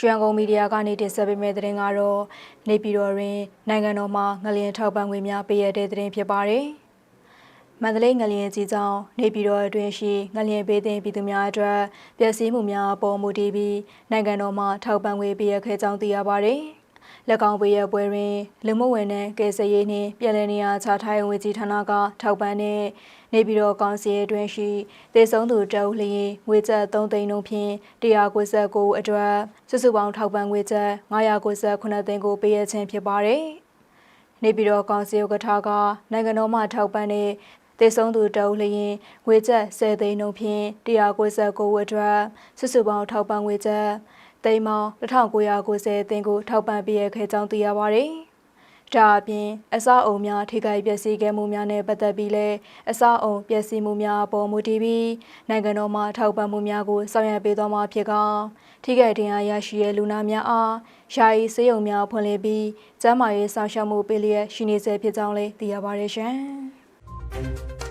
ရွှေရန်ကုန်မီဒီယာကနေတင်ဆက်ပေးမယ့်သတင်းကတော့နေပြည်တော်တွင်နိုင်ငံတော်မှငလျင်ထောက်ပံ့ငွေများပေးရတဲ့သတင်းဖြစ်ပါတယ်။မန္တလေးငလျင်ကြီးကြောင့်နေပြည်တော်အတွင်းရှိငလျင်ပေးတဲ့ပြည်သူများအတွက်ပျက်စီးမှုများပေါ်မူတည်ပြီးနိုင်ငံတော်မှထောက်ပံ့ငွေပေးရခဲ့ကြောင်းသိရပါတယ်။လက်ကော င်ပေးရပွဲတွင်လူမှုဝန်ထမ်းကယ်ဆယ်ရေးနှင့်ပြည်내နေရာခြားထိုင်ဝင်ကြီးဌာနကထောက်ပံ့တဲ့နေပြည်တော်ကောင်စီအတွင်းရှိဒေဆုံးသူတအုပ်လျင်ငွေကျပ်3သိန်းလုံးဖြင့်199အတွက်စုစုပေါင်းထောက်ပံ့ငွေကျပ်998သိန်းကိုပေးရခြင်းဖြစ်ပါတယ်။နေပြည်တော်ကောင်စီဥက္ကဋ္ဌကနိုင်ငံတော်မှထောက်ပံ့တဲ့တေဆုံးသူတအုပ်လျင်ငွေကျပ်10သိန်းလုံးဖြင့်199အတွက်စုစုပေါင်းထောက်ပံ့ငွေကျပ် သိန်းပေါင်း1990သိန်းကိုထောက်ပံ့ပေးရခဲ့ကြောင်းသိရပါတယ်။ဒါအပြင်အစအုံများထိခိုက်ပျက်စီးခဲ့မှုများနဲ့ပတ်သက်ပြီးလဲအစအုံပျက်စီးမှုများပေါ်မူတည်ပြီးနိုင်ငံတော်မှထောက်ပံ့မှုများကိုဆောင်ရွက်ပေးသွားမှာဖြစ်ကထိခိုက်ဒဏ်ရာရရှိတဲ့လူနာများအားယာယီစေယုံများဖွင့်လှစ်ပြီးကျန်းမာရေးဆောင်ရှောက်မှုပေးလျက်ရှိနေဆဲဖြစ်ကြောင်းလည်းသိရပါတယ်ရှင်။